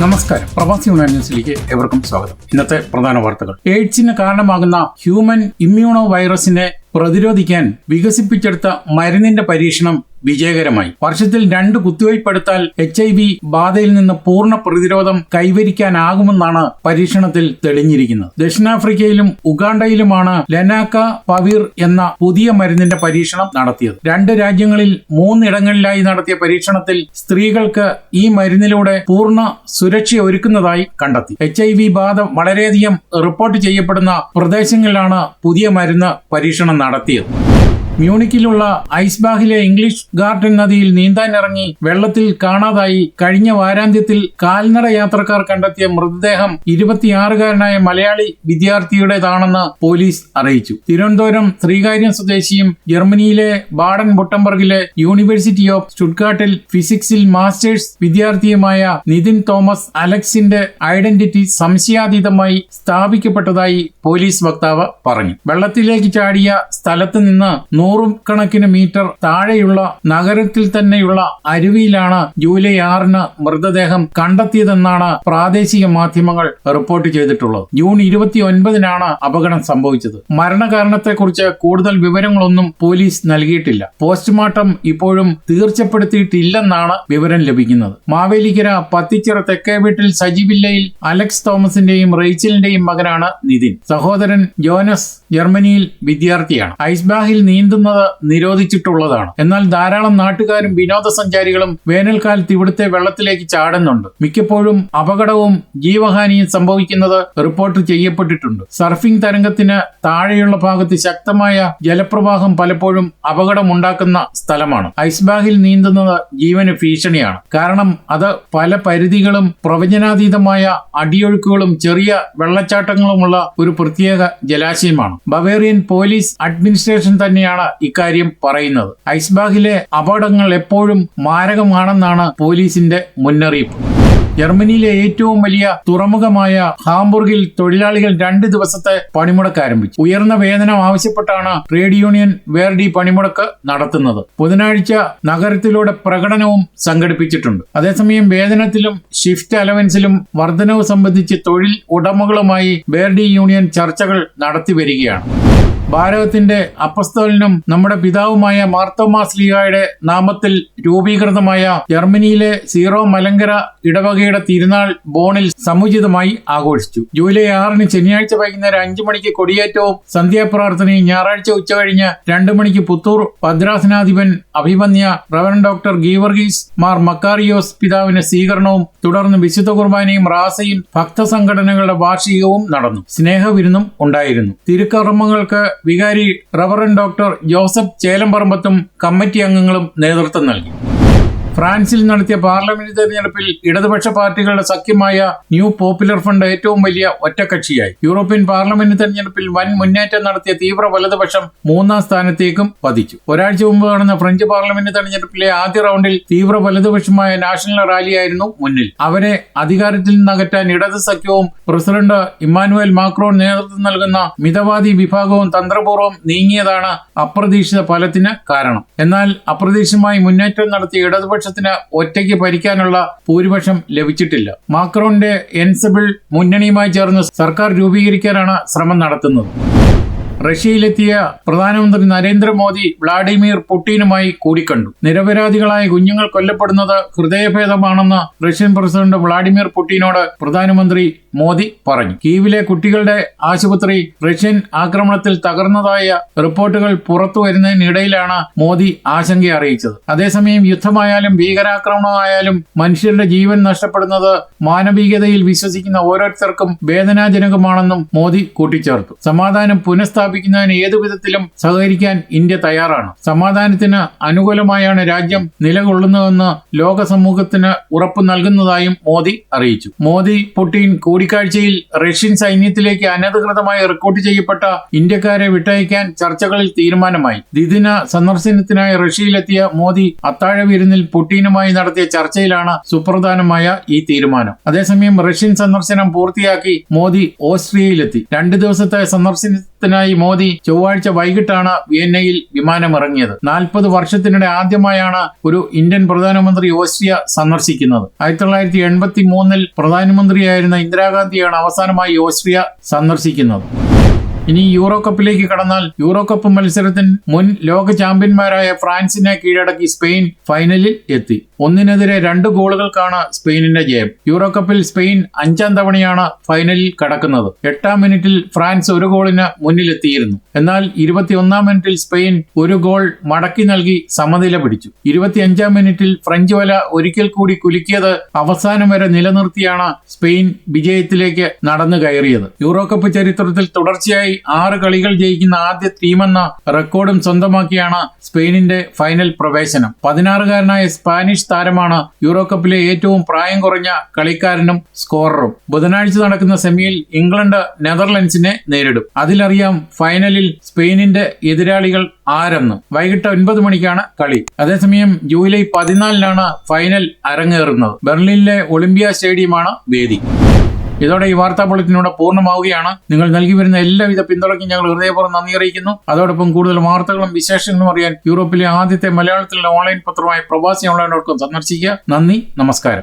നമസ്കാരം. പ്രവാസി യുണൈൻ ന്യൂസിലേക്ക് എവർക്കും സ്വാഗതം. ഇന്നത്തെ പ്രധാന വാർത്തകൾ. എയ്ഡ്സിന് കാരണമാകുന്ന ഹ്യൂമൻ ഇമ്മ്യൂണോ വൈറസിനെ പ്രതിരോധിക്കാൻ വികസിപ്പിച്ചെടുത്ത മരുന്നിന്റെ പരീക്ഷണം വിജയകരമായി. വർഷത്തിൽ രണ്ട് കുത്തിവയ്പ്പെടുത്താൽ എച്ച് ഐ വി ബാധയിൽ നിന്ന് പൂർണ പ്രതിരോധം കൈവരിക്കാനാകുമെന്നാണ് പരീക്ഷണത്തിൽ തെളിഞ്ഞിരിക്കുന്നത്. ദക്ഷിണാഫ്രിക്കയിലും ഉഗാണ്ടയിലുമാണ് ലെനാക്ക പവീർ എന്ന പുതിയ മരുന്നിന്റെ പരീക്ഷണം നടത്തിയത്. രണ്ട് രാജ്യങ്ങളിൽ മൂന്നിടങ്ങളിലായി നടത്തിയ പരീക്ഷണത്തിൽ സ്ത്രീകൾക്ക് ഈ മരുന്നിലൂടെ പൂർണ സുരക്ഷ ഒരുക്കുന്നതായി കണ്ടെത്തി. എച്ച് ഐ വി ബാധ വളരെയധികം റിപ്പോർട്ട് ചെയ്യപ്പെടുന്ന പ്രദേശങ്ങളിലാണ് പുതിയ മരുന്ന് പരീക്ഷണം നടത്തിയത്. മ്യൂണിക്കിലുള്ള ഐസ്ബാഹിലെ ഇംഗ്ലീഷ് ഗാർഡൻ നദിയിൽ നീന്താൻ ഇറങ്ങി വെള്ളത്തിൽ കാണാതായി കഴിഞ്ഞ വാരാന്ത്യത്തിൽ കാൽനട യാത്രക്കാർ കണ്ടെത്തിയ മൃതദേഹം ഇരുപത്തിയാറുകാരനായ മലയാളി വിദ്യാർത്ഥിയുടേതാണെന്ന് പോലീസ് അറിയിച്ചു. തിരുവനന്തപുരം ശ്രീകാര്യം സ്വദേശിയും ജർമ്മനിയിലെ ബാഡൻ ബുട്ടംബർഗിലെ യൂണിവേഴ്സിറ്റി ഓഫ് സ്റ്റുഡ്ഗാർട്ടിൽ ഫിസിക്സിൽ മാസ്റ്റേഴ്സ് വിദ്യാർത്ഥിയുമായ നിതിൻ തോമസ് അലക്സിന്റെ ഐഡന്റിറ്റി സംശയാതീതമായി സ്ഥാപിക്കപ്പെട്ടതായി പോലീസ് വക്താവ് പറഞ്ഞു. വെള്ളത്തിലേക്ക് ചാടിയ സ്ഥലത്ത് നിന്ന് നൂറുകണക്കിന് മീറ്റർ താഴെയുള്ള നഗരത്തിൽ തന്നെയുള്ള അരുവിയിലാണ് ജൂലൈ ആറിന് മൃതദേഹം കണ്ടെത്തിയതെന്നാണ് പ്രാദേശിക മാധ്യമങ്ങൾ റിപ്പോർട്ട് ചെയ്തിട്ടുള്ളത്. ജൂൺ ഇരുപത്തി ഒൻപതിനാണ് അപകടം സംഭവിച്ചത്. മരണകാരണത്തെക്കുറിച്ച് കൂടുതൽ വിവരങ്ങളൊന്നും പോലീസ് നൽകിയിട്ടില്ല. പോസ്റ്റ്മോർട്ടം ഇപ്പോഴും തീർച്ചപ്പെടുത്തിയിട്ടില്ലെന്നാണ് വിവരം ലഭിക്കുന്നത്. മാവേലിക്കര പത്തിച്ചിറ തെക്കേ വീട്ടിൽ സജീവില്ലയിൽ അലക്സ് തോമസിന്റെയും റേച്ചലിന്റെയും മകനാണ് നിതിൻ. സഹോദരൻ ജോനസ് ജർമ്മനിയിൽ വിദ്യാർത്ഥിയാണ്. ഐസ്ബാഹിൽ നീന്തുന്നത് നിരോധിച്ചിട്ടുള്ളതാണ്. എന്നാൽ ധാരാളം നാട്ടുകാരും വിനോദസഞ്ചാരികളും വേനൽക്കാലത്ത് ഇവിടുത്തെ വെള്ളത്തിലേക്ക് ചാടുന്നുണ്ട്. മിക്കപ്പോഴും അപകടവും ജീവഹാനിയും സംഭവിക്കുന്നത് റിപ്പോർട്ട് ചെയ്യപ്പെട്ടിട്ടുണ്ട്. സർഫിംഗ് തരംഗത്തിന് താഴെയുള്ള ഭാഗത്ത് ശക്തമായ ജലപ്രവാഹം പലപ്പോഴും അപകടമുണ്ടാക്കുന്ന സ്ഥലമാണ്. ഐസ്ബാഹിൽ നീന്തുന്നത് ജീവന് ഭീഷണിയാണ്. കാരണം അത് പല പരിധികളും പ്രവചനാതീതമായ അടിയൊഴുക്കുകളും ചെറിയ വെള്ളച്ചാട്ടങ്ങളുമുള്ള ഒരു പ്രത്യേക ജലാശയമാണ്. ബവേറിയൻ പോലീസ് അഡ്മിനിസ്ട്രേഷൻ തന്നെയാണ് ഇക്കാര്യം പറയുന്നത്. ഐസ്ബാഗിലെ അപകടങ്ങൾ എപ്പോഴും മാരകമാണെന്നാണ് പോലീസിന്റെ മുന്നറിയിപ്പ്. ജർമ്മനിയിലെ ഏറ്റവും വലിയ തുറമുഖമായ ഹാംബുർഗിൽ തൊഴിലാളികൾ രണ്ട് ദിവസത്തെ പണിമുടക്ക് ആരംഭിച്ചു. ഉയർന്ന വേതനം ആവശ്യപ്പെട്ടാണ് ട്രേഡ് യൂണിയൻ വേർഡി പണിമുടക്ക് നടത്തുന്നത്. ബുധനാഴ്ച നഗരത്തിലൂടെ പ്രകടനവും സംഘടിപ്പിച്ചിട്ടുണ്ട്. അതേസമയം വേതനത്തിലും ഷിഫ്റ്റ് അലവൻസിലും വർധനവ് സംബന്ധിച്ച് തൊഴിൽ ഉടമകളുമായി വേർഡി യൂണിയൻ ചർച്ചകൾ നടത്തി വരികയാണ്. ഭാരതത്തിന്റെ അപ്പസ്തോലിനും നമ്മുടെ പിതാവുമായ മാർത്തോമാസ് ലിയായുടെ നാമത്തിൽ രൂപീകൃതമായ ജർമ്മനിയിലെ സീറോ മലങ്കര ഇടവകയുടെ തിരുനാൾ ബോണിൽ സമുചിതമായി ആഘോഷിച്ചു. ജൂലൈ ആറിന് ശനിയാഴ്ച വൈകുന്നേരം അഞ്ചു മണിക്ക് കൊടിയേറ്റവും സന്ധ്യാപ്രാർത്ഥനയും ഞായറാഴ്ച ഉച്ചകഴിഞ്ഞ് രണ്ടു മണിക്ക് പുത്തൂർ ഭദ്രാസനാധിപൻ അഭിമന്യ റവൻ ഡോക്ടർ ഗീവർഗീസ് മാർ മക്കാറിയോസ് പിതാവിന് സ്വീകരണവും തുടർന്ന് വിശുദ്ധ കുർബാനയും റാസയും ഭക്തസംഘടനകളുടെ വാർഷികവും നടന്നു. സ്നേഹവിരുന്നും ഉണ്ടായിരുന്നു. തിരുക്കർമ്മങ്ങൾക്ക് വികാരി റവറൻ ഡോക്ടർ ജോസഫ് ചേലമ്പറമ്പത്തും കമ്മിറ്റി അംഗങ്ങളും നേതൃത്വം നൽകി ഫ്രാൻസിൽ നടത്തിയ പാർലമെന്റ് തെരഞ്ഞെടുപ്പിൽ ഇടതുപക്ഷ പാർട്ടികളുടെ സഖ്യമായ ന്യൂ പോപ്പുലർ ഫ്രണ്ട് ഏറ്റവും വലിയ ഒറ്റക്കക്ഷിയായി. യൂറോപ്യൻ പാർലമെന്റ് തെരഞ്ഞെടുപ്പിൽ വൻ മുന്നേറ്റം നടത്തിയ തീവ്ര വലതുപക്ഷം മൂന്നാം സ്ഥാനത്തേക്കും പതിച്ചു ഒരാഴ്ച മുമ്പ് നടന്ന ഫ്രഞ്ച് പാർലമെന്റ് തെരഞ്ഞെടുപ്പിലെ ആദ്യ റൗണ്ടിൽ തീവ്ര വലതുപക്ഷമായ നാഷണൽ റാലിയായിരുന്നു മുന്നിൽ. അവരെ അധികാരത്തിൽ നിന്നകറ്റാൻ ഇടത് സഖ്യവും പ്രസിഡന്റ് ഇമ്മാനുവൽ മാക്രോൺ നേതൃത്വം നൽകുന്ന മിതവാദി വിഭാഗവും തന്ത്രപൂർവം നീങ്ങിയതാണ് അപ്രതീക്ഷിത ഫലത്തിന് കാരണം. എന്നാൽ അപ്രതീക്ഷിതമായി മുന്നേറ്റം നടത്തിയ ഇടതുപക്ഷത്തിന് ഒറ്റയ്ക്ക് ഭരിക്കാനുള്ള ഭൂരിപക്ഷം ലഭിച്ചിട്ടില്ല. മാക്രോന്റെ എൻസബിൾ മുന്നണിയുമായി ചേർന്ന് സർക്കാർ രൂപീകരിക്കാനാണ് ശ്രമം നടത്തുന്നത്. റഷ്യയിലെത്തിയ പ്രധാനമന്ത്രി നരേന്ദ്രമോദി വ്ളാഡിമിർ പുടിനുമായി കൂടിക്കണ്ടു. നിരപരാധികളായ കുഞ്ഞുങ്ങൾ കൊല്ലപ്പെടുന്നത് ഹൃദയഭേദമാണെന്ന് റഷ്യൻ പ്രസിഡന്റ് വ്ളാഡിമിർ പുടിനോട് പ്രധാനമന്ത്രി മോദി പറഞ്ഞു. കീവിലെ കുട്ടികളുടെ ആശുപത്രി റഷ്യൻ ആക്രമണത്തിൽ തകർന്നതായ റിപ്പോർട്ടുകൾ പുറത്തു വരുന്നതിനിടയിലാണ് മോദി ആശങ്ക അറിയിച്ചത്. അതേസമയം യുദ്ധമായാലും ഭീകരാക്രമണമായാലും മനുഷ്യരുടെ ജീവൻ നഷ്ടപ്പെടുന്നത് മാനവികതയിൽ വിശ്വസിക്കുന്ന ഓരോരുത്തർക്കും വേദനാജനകമാണെന്നും മോദി കൂട്ടിച്ചേർത്തു. സമാധാനം പുനഃസ്ഥാപിക്കുന്നതിന് ഏതു വിധത്തിലും സഹകരിക്കാൻ ഇന്ത്യ തയ്യാറാണ്. സമാധാനത്തിന് അനുകൂലമായാണ് രാജ്യം നിലകൊള്ളുന്നതെന്ന് ലോക സമൂഹത്തിന് ഉറപ്പു നൽകുന്നതായും മോദി അറിയിച്ചു. മോദി പുടിൻ കൂടിക്കാഴ്ചയിൽ റഷ്യൻ സൈന്യത്തിലേക്ക് അനധികൃതമായി റിക്രൂട്ട് ചെയ്യപ്പെട്ട ഇന്ത്യക്കാരെ വിട്ടയക്കാൻ ചർച്ചകളിൽ തീരുമാനമായി. ദ്വിദിന സന്ദർശനത്തിനായി റഷ്യയിലെത്തിയ മോദി അത്താഴ വിരുന്നിൽ നടത്തിയ ചർച്ചയിലാണ് സുപ്രധാനമായ ഈ തീരുമാനം. അതേസമയം റഷ്യൻ സന്ദർശനം പൂർത്തിയാക്കി മോദി ഓസ്ട്രിയയിലെത്തി. രണ്ടു ദിവസത്തെ സന്ദർശന സന്ദർശനത്തിനായി മോദി ചൊവ്വാഴ്ച വൈകിട്ടാണ് വിയന്നയിൽ വിമാനമിറങ്ങിയത്. നാൽപ്പത് വർഷത്തിനിടെ ആദ്യമായാണ് ഒരു ഇന്ത്യൻ പ്രധാനമന്ത്രി ഓസ്ട്രിയ സന്ദർശിക്കുന്നത്. ആയിരത്തി തൊള്ളായിരത്തി എൺപത്തി മൂന്നിൽ പ്രധാനമന്ത്രിയായിരുന്ന ഇന്ദിരാഗാന്ധിയാണ് അവസാനമായി ഓസ്ട്രിയ സന്ദർശിക്കുന്നത്. ഇനി യൂറോ കപ്പിലേക്ക് കടന്നാൽ യൂറോ കപ്പ് മത്സരത്തിൽ മുൻ ലോക ചാമ്പ്യന്മാരായ ഫ്രാൻസിനെ കീഴടക്കി സ്പെയിൻ ഫൈനലിൽ എത്തി. ഒന്നിനെതിരെ രണ്ട് ഗോളുകൾക്കാണ് സ്പെയിനിന്റെ ജയം. യൂറോ കപ്പിൽ സ്പെയിൻ അഞ്ചാം തവണയാണ് ഫൈനലിൽ കടക്കുന്നത്. എട്ടാം മിനിറ്റിൽ ഫ്രാൻസ് ഒരു ഗോളിന് മുന്നിലെത്തിയിരുന്നു. എന്നാൽ ഇരുപത്തിയൊന്നാം മിനിറ്റിൽ സ്പെയിൻ ഒരു ഗോൾ മടക്കി നൽകി സമനില പിടിച്ചു. ഇരുപത്തിയഞ്ചാം മിനിറ്റിൽ ഫ്രഞ്ച് വല ഒരിക്കൽ കൂടി കുലുക്കിയത് അവസാനം വരെ നിലനിർത്തിയാണ് സ്പെയിൻ വിജയത്തിലേക്ക് നടന്നു കയറിയത്. യൂറോ കപ്പ് ചരിത്രത്തിൽ തുടർച്ചയായി ആറ് കളികൾ ജയിക്കുന്ന ആദ്യ ടീമെന്ന റെക്കോർഡും സ്വന്തമാക്കിയാണ് സ്പെയിനിന്റെ ഫൈനൽ പ്രവേശനം. പതിനാറുകാരനായ സ്പാനിഷ് താരമാണ് യൂറോ കപ്പിലെ ഏറ്റവും പ്രായം കുറഞ്ഞ കളിക്കാരനും സ്കോററും. ബുധനാഴ്ച നടക്കുന്ന സെമിയിൽ ഇംഗ്ലണ്ട് നെതർലൻഡ്സിനെ നേരിടും. അതിലറിയാം ഫൈനലിൽ സ്പെയിനിന്റെ എതിരാളികൾ ആരെന്ന്. വൈകിട്ട് ഒൻപത് മണിക്കാണ് കളി. അതേസമയം ജൂലൈ പതിനാലിനാണ് ഫൈനൽ അരങ്ങേറുന്നത്. ബെർലിനിലെ ഒളിമ്പിയ സ്റ്റേഡിയമാണ് വേദി. ഇതോടെ ഈ വാർത്താ ബുള്ളറ്റിനോട് പൂർണമാവുകയാണ്. നിങ്ങൾ നൽകി വരുന്ന എല്ലാവിധ പിന്തുണയ്ക്കും ഞങ്ങൾ ഹൃദയപൂർവം നന്ദി അറിയിക്കുന്നു. അതോടൊപ്പം കൂടുതൽ വാർത്തകളും വിശേഷങ്ങളും അറിയാൻ യൂറോപ്പിലെ ആദ്യത്തെ മലയാളത്തിലുള്ള ഓൺലൈൻ പത്രമായ പ്രവാസി ഓൺലൈൻ ഡോട്ട് കോം സന്ദർശിക്കുക. നന്ദി നമസ്കാരം.